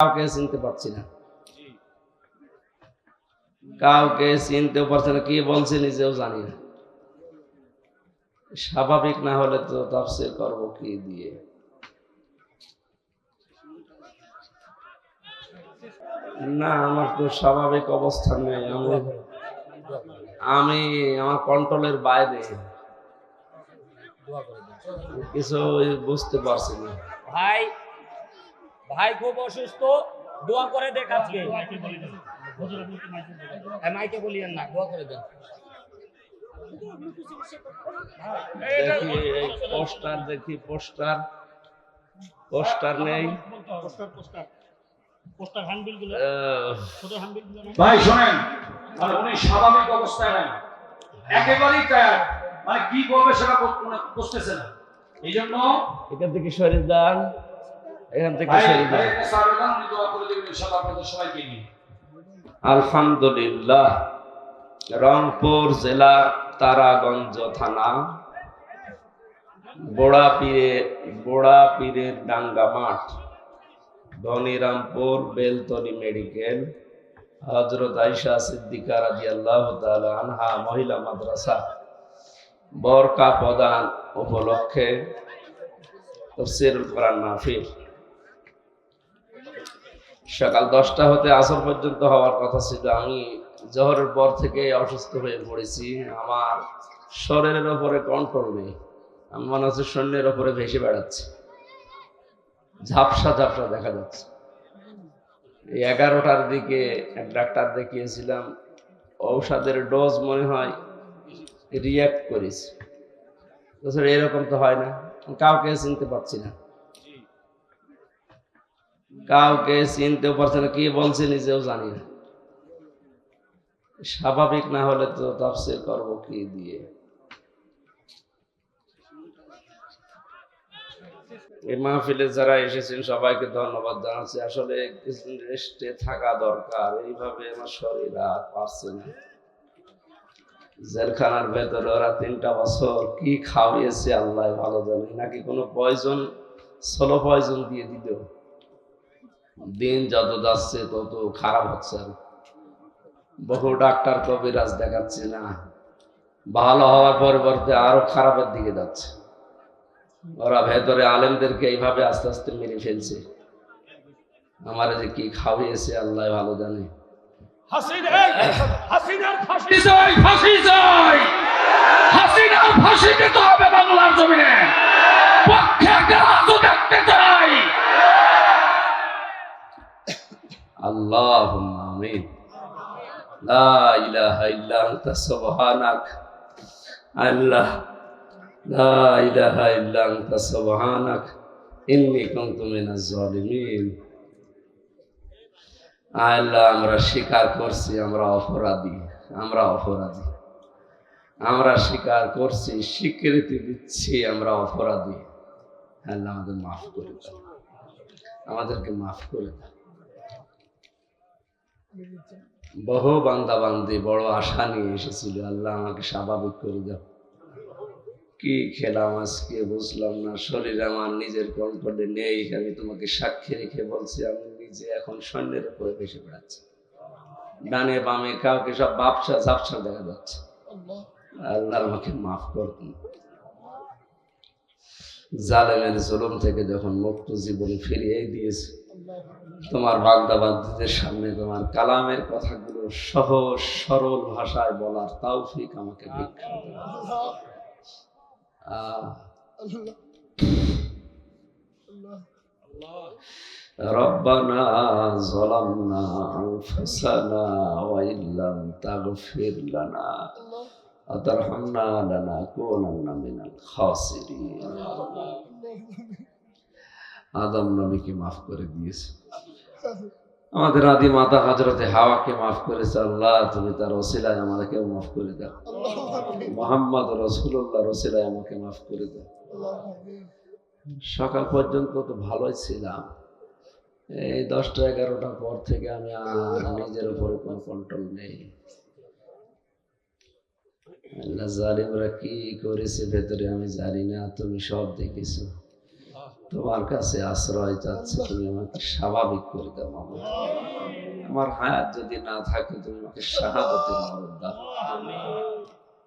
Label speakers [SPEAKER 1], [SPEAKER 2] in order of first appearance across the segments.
[SPEAKER 1] কাউকে চিনতে পারছি না। কাউকে চিনতেও পারছি না, কি বলছে নিজেও জানি না। স্বাভাবিক না হলে তো তাফসির করব কি দিয়ে? না, আমার তো স্বাভাবিক অবস্থা নেই। আমি আমি আমার কন্ট্রোলের বাইরে। কিছু বুঝতে পারছি না।
[SPEAKER 2] ভাই ভাই খুব অসুস্থ দোয়া করে দেখ আজকে। হ্যাঁ, মাইকে বলিয়েন না দোয়া করে দেন।
[SPEAKER 1] পোস্টার দেখি পোস্টার। পোস্টার নেই।
[SPEAKER 3] ভাই শোনেন মানে উনি স্বাভাবিক অবস্থায় নাই একেবারেই টায়ার মানে কি বলবে সেটা বুঝতেছে না। এই জন্য
[SPEAKER 1] এখান থেকে সরে যান। এখান থেকে যান আলহামদুলিল্লাহ রংপুর জেলা তারাগঞ্জ থানা বোড়া পীরে বোড়া পীরের ডাঙ্গা মাঠ ধনিরামপুর বেলতলি মেডিকেল হজরত আইসা সিদ্দিকা রাজি আল্লাহ আনহা মহিলা মাদ্রাসা বরকা প্রদান উপলক্ষে তফসিরুল কোরআন মাহফিল। সকাল দশটা হতে আসর পর্যন্ত হওয়ার কথা ছিল। আমি জহরের পর থেকে অসুস্থ হয়ে পড়েছি। আমার শরীরের ওপরে কন্ট্রোল নেই। আমি মনে হচ্ছে শূন্যের ওপরে ভেসে বেড়াচ্ছি। ঝাপসা ঝাপসা দেখা যাচ্ছে। এই এগারোটার দিকে এক ডাক্তার দেখিয়েছিলাম, ঔষধের ডোজ মনে হয় রিয়াক্ট করেছে। তাছাড়া এরকম তো হয় না। কাউকে চিনতে পারছি না। কাউকে চিনতেও পারছে না, কি বলছে নিজেও জানি না। স্বাভাবিক না হলে তো তাফসির করব কি দিয়ে? এই মাহফিলে যারা এসেছেন, সবাইকে ধন্যবাদ জানাচ্ছি। আসলে রেস্টে থাকা দরকার, এইভাবে আমার শরীর আর পারছে না। জেলখানার ভেতরে ওরা তিনটা বছর কি খাওয়িয়েছে আল্লাহ ভালো জানে। নাকি কোনো পয়জন ষোলো পয়জন দিয়ে দিল? দিন যত যাচ্ছে তত খারাপ হচ্ছে। আর বহু ডাক্তার কবিরাজ দেখাচ্ছে না। ভালো হওয়ার পরিবর্তে আরও খারাপের দিকে যাচ্ছে। ওরা ভেতরে আলেমদেরকে এইভাবে আস্তে আস্তে মেরে ফেলছে। আমার যে কি খাওয়িয়েছে আল্লাহ ভালো জানে।
[SPEAKER 3] বাংলার জমিনে। পক্ষে দেখতে চাই।
[SPEAKER 1] আল্লাহ আমিন লা ইলাহা ইল্লা আনতা সুবহানাক আল্লাহ লা ইলাহা ইল্লা আনতা সুবহানাক ইন্নী কুনতু মিনাজ জালিমিন আল্লাহ আমরা স্বীকার করছি, আমরা অপরাধী আমরা অপরাধী। আমরা স্বীকার করছি, স্বীকৃতি দিচ্ছি, আমরা অপরাধী। আল্লাহ আমাদের মাফ করে দাও। আমাদেরকে মাফ করে দাও। বহু বান্দা বান্দি বড় আশা নিয়ে এসেছিল। আল্লাহ আমাকে স্বাভাবিক করে দাও। কি খেলাম আজকে বুঝলাম না। শরীর আমার নিজের কন্ট্রোলে নেই। আমি তোমাকে সাক্ষী রেখে বলছি, আমি নিজে এখন সৈন্যের উপরে ভেসে বেড়াচ্ছি। ডানে বামে কাউকে সব বাপসা ঝাপসা দেখা যাচ্ছে। আল্লাহ আমাকে মাফ করুন জালেমের জুলুম থেকে যখন মুক্ত জীবন ফিরিয়ে দিয়েছে তোমার বাগদা বাগদাদের সামনে তোমার কালামের কথাগুলো সহজ সরল ভাষায় বলার তৌফিক আমাকে ভিক্ষা দাও। আহ, ربنا ظلمنا أنفسنا وإن لم تغفر لنا وترحمنا لنكونن من الخاسرين আদম নবীকে মাফ করে দিয়েছে আমাদের আদি মাতা হজরতে হাওয়াকে মাফ করেছে, আল্লাহ তুমি তার ওসিলায় আমাদেরকেও মাফ করে দাও। মোহাম্মদ রসুল্লাহ রসিলায় আমাকে মাফ করে দাও। সকাল পর্যন্ত তো ভালোই ছিলাম। এই দশটা এগারোটার পর থেকে আমি নিজের উপরে কোনো কন্ট্রোল নেই। আল্লাহ জালিমরা কি করেছে ভেতরে আমি জানি না, তুমি সব দেখেছ। তোমার কাছে আশ্রয় চাচ্ছি তুমি আমাকে স্বাভাবিক করে দাও মামা। আমার হায়াত যদি না থাকে তুমি আমাকে শাহাদাতের মরণ দাও।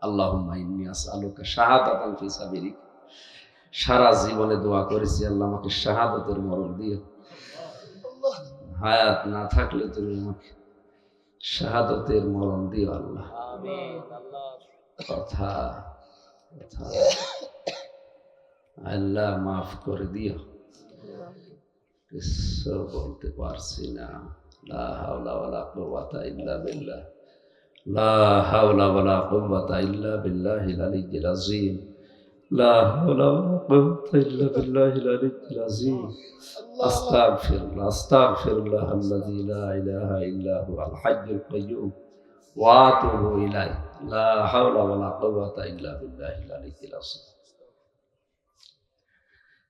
[SPEAKER 1] আল্লাহুম্মা ইন্নী আসআলুকা শাহাদাতান ফি সাবিলিক। সারা জীবনে দোয়া করেছি আল্লাহ আমাকে শাহাদাতের মরণ দিও। হায়াত না থাকলে তুমি আমাকে শাহাদাতের মরণ দিও আল্লাহ।
[SPEAKER 2] আল্লাহ।
[SPEAKER 1] কথা কথা। আল্লাহ মাফ করে দিও কিছু বলতে পারছি না লা হাওলা ওয়ালা কুওয়াতা ইল্লা বিল্লাহ লা হাওলা ওয়ালা কুওয়াতা ইল্লা বিল্লাহিল আলিয়্যিল আযীম লা হাওলা ওয়ালা কুওয়াতা ইল্লা বিল্লাহিল আলিয়্যিল আযীম আস্তাগফিরুল্লাহ আস্তাগফিরুল্লাহ আল্লাযী লা ইলাহা ইল্লা হুয়াল হাইয়্যুল কাইয়্যুম ওয়া আতুবু ইলাইহি লা হাওলা ওয়ালা কুওয়াতা ইল্লা বিল্লাহিল আলিয়্যিল আযীম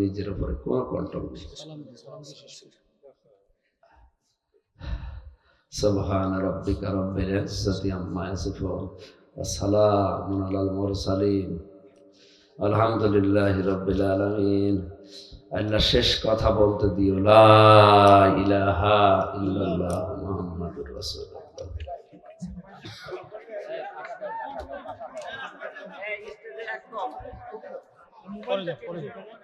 [SPEAKER 1] নিজের উপরে কোনো কন্ট্রোল নেই سبحان ربك رب العزة عما يصفون وسلام على المرسلين الحمد لله رب العالمين আল্লাহ শেষ কথা বলতে দিও লা ইলাহা ইল্লাল্লাহ মুহাম্মাদুর রাসূলুল্লাহ
[SPEAKER 2] যাও স্টেজে একদম